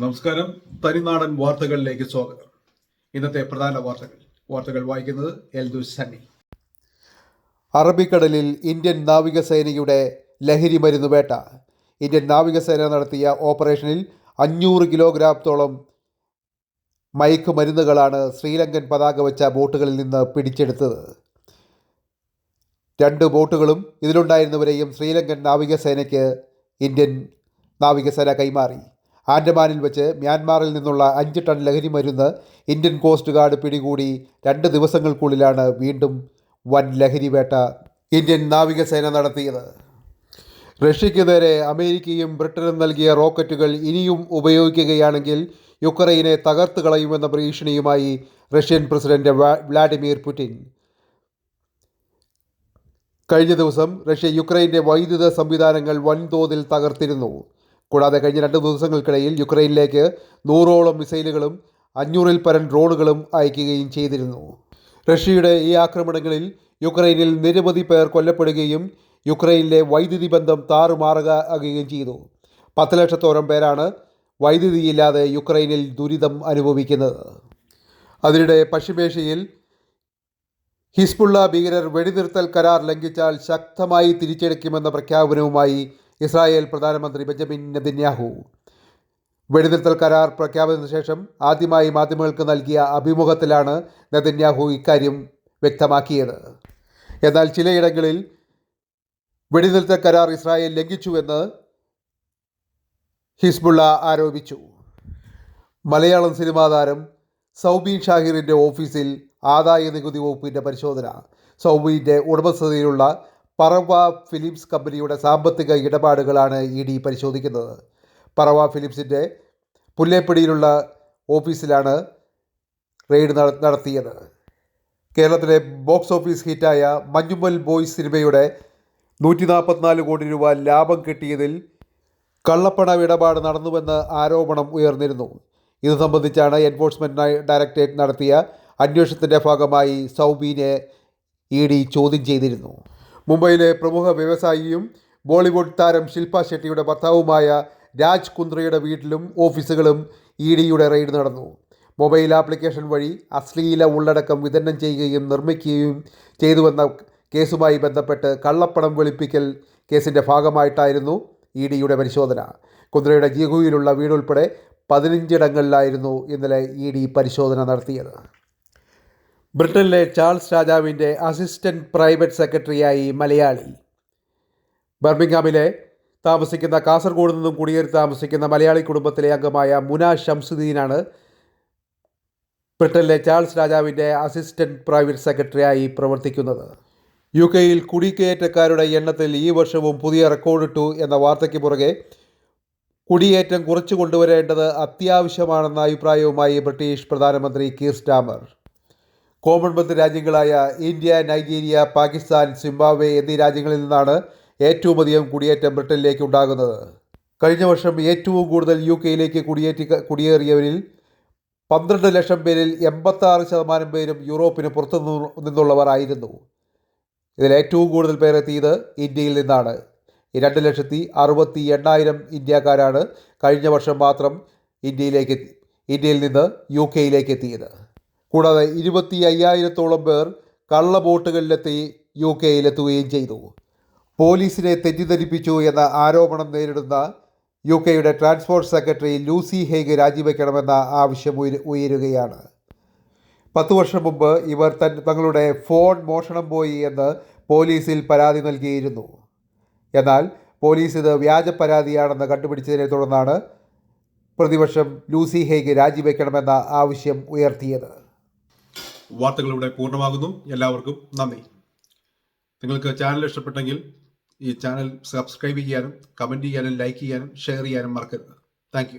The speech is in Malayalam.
നമസ്കാരം. തനിനാടൻ വാർത്തകളിലേക്ക് സ്വാഗതം. ഇന്നത്തെ പ്രധാന വാർത്തകൾ. വാർത്തകൾ വായിക്കുന്നത് എൽദു സണ്ണി. അറബിക്കടലിൽ ഇന്ത്യൻ നാവികസേനയുടെ ലഹരി മരുന്ന് വേട്ട. ഇന്ത്യൻ നാവികസേന നടത്തിയ ഓപ്പറേഷനിൽ അഞ്ഞൂറ് കിലോഗ്രാമത്തോളം മയക്ക് മരുന്നുകളാണ് ശ്രീലങ്കൻ പതാക വെച്ച ബോട്ടുകളിൽ നിന്ന് പിടിച്ചെടുത്തത്. രണ്ട് ബോട്ടുകളും ഇതിലുണ്ടായിരുന്നവരെയും ശ്രീലങ്കൻ നാവികസേനയ്ക്ക് ഇന്ത്യൻ നാവികസേന കൈമാറി. ആൻഡമാനിൽ വെച്ച് മ്യാൻമാറിൽ നിന്നുള്ള അഞ്ച് ടൺ ലഹരി മരുന്ന് ഇന്ത്യൻ കോസ്റ്റ് ഗാർഡ് പിടികൂടി രണ്ട് ദിവസങ്ങൾക്കുള്ളിലാണ് വീണ്ടും വൻ ലഹരി വേട്ട ഇന്ത്യൻ നാവികസേന നടത്തിയത്. റഷ്യയ്ക്ക് നേരെ അമേരിക്കയും ബ്രിട്ടനും നൽകിയ റോക്കറ്റുകൾ ഇനിയും ഉപയോഗിക്കുകയാണെങ്കിൽ യുക്രൈനെ തകർത്ത് കളയുമെന്ന ഭീഷണിയുമായി റഷ്യൻ പ്രസിഡന്റ് വ്ളാഡിമിർ പുടിൻ. കഴിഞ്ഞ ദിവസം റഷ്യ യുക്രൈന്റെ വൈദ്യുത സംവിധാനങ്ങൾ വൻതോതിൽ തകർത്തിരുന്നു. കൂടാതെ കഴിഞ്ഞ രണ്ട് ദിവസങ്ങൾക്കിടയിൽ യുക്രൈനിലേക്ക് നൂറോളം മിസൈലുകളും അഞ്ഞൂറിൽ പരം ഡ്രോണുകളും അയക്കുകയും ചെയ്തിരുന്നു. റഷ്യയുടെ ഈ ആക്രമണങ്ങളിൽ യുക്രൈനിൽ നിരവധി പേർ കൊല്ലപ്പെടുകയും യുക്രൈനിലെ വൈദ്യുതി ബന്ധം താറുമാറുകയും ചെയ്തു. പത്ത് ലക്ഷത്തോളം പേരാണ് വൈദ്യുതിയില്ലാതെ യുക്രൈനിൽ ദുരിതം അനുഭവിക്കുന്നത്. അതിനിടെ പശ്ചിമേഷ്യയിൽ ഹിസ്ബുള്ള ഭീകരർ വെടിനിർത്തൽ കരാർ ലംഘിച്ചാൽ ശക്തമായി തിരിച്ചടിക്കുമെന്ന പ്രഖ്യാപനവുമായി ഇസ്രായേൽ പ്രധാനമന്ത്രി ബെഞ്ചമിൻ നെതന്യാഹു. വെടിനിർത്തൽ കരാർ പ്രഖ്യാപനത്തിന് ശേഷം ആദ്യമായി മാധ്യമങ്ങൾക്ക് നൽകിയ അഭിമുഖത്തിലാണ് നെതന്യാഹു ഇക്കാര്യം വ്യക്തമാക്കിയത്. എന്നാൽ ചിലയിടങ്ങളിൽ വെടിനിർത്തൽ കരാർ ഇസ്രായേൽ ലംഘിച്ചുവെന്ന് ഹിസ്ബുള്ള ആരോപിച്ചു. മലയാളം സിനിമാ താരം സൗബീൻ ഷാഹിറിന്റെ ഓഫീസിൽ ആദായ നികുതി വകുപ്പിന്റെ പരിശോധന. സൗബീന്റെ ഉടമസ്ഥതയിലുള്ള പറവ ഫിലിംസ് കമ്പനിയുടെ സാമ്പത്തിക ഇടപാടുകളാണ് ഇ ഡി പരിശോധിക്കുന്നത്. പറവ ഫിലിംസിന്റെ പുല്ലേപ്പടിയിലുള്ള ഓഫീസിലാണ് റെയ്ഡ് നടത്തിയത്. കേരളത്തിലെ ബോക്സ് ഓഫീസ് ഹിറ്റായ മഞ്ഞുമ്മൽ ബോയ്സ് സിനിമയുടെ നൂറ്റി നാൽപ്പത്തിനാല് കോടി രൂപ ലാഭം കിട്ടിയതിൽ കള്ളപ്പണ ഇടപാട് നടന്നുവെന്ന് ആരോപണം ഉയർന്നിരുന്നു. ഇത് സംബന്ധിച്ചാണ് എൻഫോഴ്സ്മെന്റ് ഡയറക്ടറേറ്റ് നടത്തിയ അന്വേഷണത്തിന്റെ ഭാഗമായി സൗബീനെ ഇ ഡി ചോദ്യം ചെയ്തിരുന്നു. മുംബൈയിലെ പ്രമുഖ വ്യവസായിയും ബോളിവുഡ് താരം ശില്പ ഷെട്ടിയുടെ ഭർത്താവുമായ രാജ് കുന്ദ്രയുടെ വീട്ടിലും ഓഫീസുകളും ഇ ഡിയുടെ റെയ്ഡ് നടന്നു. മൊബൈൽ ആപ്ലിക്കേഷൻ വഴി അശ്ലീല ഉള്ളടക്കം വിതരണം ചെയ്യുകയും നിർമ്മിക്കുകയും ചെയ്തുവെന്ന കേസുമായി ബന്ധപ്പെട്ട് കള്ളപ്പണം വെളുപ്പിക്കൽ കേസിന്റെ ഭാഗമായിട്ടായിരുന്നു ഇ ഡിയുടെ പരിശോധന. കുന്ദ്രയുടെ ജീഹുവിലുള്ള വീടുൾപ്പെടെ പതിനഞ്ചിടങ്ങളിലായിരുന്നു ഇന്നലെ ഇ ഡി പരിശോധന നടത്തിയത്. ബ്രിട്ടനിലെ ചാൾസ് രാജാവിന്റെ അസിസ്റ്റന്റ് പ്രൈവറ്റ് സെക്രട്ടറിയായി മലയാളി. ബർമിംഗാമിലെ താമസിക്കുന്ന കാസർഗോഡ് നിന്നും കുടിയേറി താമസിക്കുന്ന മലയാളി കുടുംബത്തിലെ അംഗമായ മുന ഷംസുദ്ദീനാണ് ബ്രിട്ടനിലെ ചാൾസ് രാജാവിന്റെ അസിസ്റ്റന്റ് പ്രൈവറ്റ് സെക്രട്ടറിയായി പ്രവർത്തിക്കുന്നത്. യു കെയിൽ കുടിക്കയറ്റക്കാരുടെ എണ്ണത്തിൽ ഈ വർഷവും പുതിയ റെക്കോർഡിട്ടു എന്ന വാർത്തയ്ക്ക് പുറകെ കുടിയേറ്റം കുറച്ചു കൊണ്ടുവരേണ്ടത് അത്യാവശ്യമാണെന്ന അഭിപ്രായവുമായി ബ്രിട്ടീഷ് പ്രധാനമന്ത്രി കീർ സ്റ്റാമർ. കോമൺവെൽത്ത് രാജ്യങ്ങളായ ഇന്ത്യ നൈജീരിയ പാകിസ്ഥാൻ സിംബാബ്വെ എന്നീ രാജ്യങ്ങളിൽ നിന്നാണ് ഏറ്റവും അധികം കുടിയേറ്റം ബ്രിട്ടനിലേക്ക് ഉണ്ടാകുന്നത്. കഴിഞ്ഞ വർഷം ഏറ്റവും കൂടുതൽ യു കെയിലേക്ക് കുടിയേറ്റി കുടിയേറിയവരിൽ പന്ത്രണ്ട് ലക്ഷം പേരിൽ എൺപത്താറ് ശതമാനം പേരും യൂറോപ്പിന് പുറത്തു നിന്നുള്ളവരായിരുന്നു ഇതിൽ ഏറ്റവും കൂടുതൽ പേരെത്തിയത് ഇന്ത്യയിൽ നിന്നാണ്. രണ്ട് ലക്ഷത്തി അറുപത്തി എണ്ണായിരം ഇന്ത്യക്കാരാണ് കഴിഞ്ഞ വർഷം മാത്രം ഇന്ത്യയിലേക്ക് ഇന്ത്യയിൽ നിന്ന് യു കെയിലേക്ക് എത്തിയത്. കൂടാതെ ഇരുപത്തി അയ്യായിരത്തോളം പേർ കള്ള ബോട്ടുകളിലെത്തി യു കെയിലെത്തുകയും ചെയ്തു. പോലീസിനെ തെറ്റിദ്ധരിപ്പിച്ചു എന്ന ആരോപണം നേരിടുന്ന യു കെയുടെ ട്രാൻസ്പോർട്ട് സെക്രട്ടറി ലൂസി ഹേഗ് രാജിവെക്കണമെന്ന ആവശ്യം ഉയ ഉയരുകയാണ്. പത്തു വർഷം മുമ്പ് ഇവർ തൻ തങ്ങളുടെ ഫോൺ മോഷണം പോയി എന്ന് പോലീസിൽ പരാതി നൽകിയിരുന്നു. എന്നാൽ പോലീസ് ഇത് വ്യാജ പരാതിയാണെന്ന് കണ്ടുപിടിച്ചതിനെ തുടർന്നാണ് പ്രതിപക്ഷം ലൂസി ഹേഗ് രാജിവെക്കണമെന്ന ആവശ്യം ഉയർത്തിയത്. വാർത്തകൾ ഇവിടെ പൂർണമാകുന്നു. എല്ലാവർക്കും നന്ദി. നിങ്ങൾക്ക് ചാനൽ ഇഷ്ടപ്പെട്ടെങ്കിൽ ഈ ചാനൽ സബ്സ്ക്രൈബ് ചെയ്യാനും കമന്റ് ചെയ്യാനും ലൈക്ക് ചെയ്യാനും ഷെയർ ചെയ്യാനും മറക്കരുത്. താങ്ക്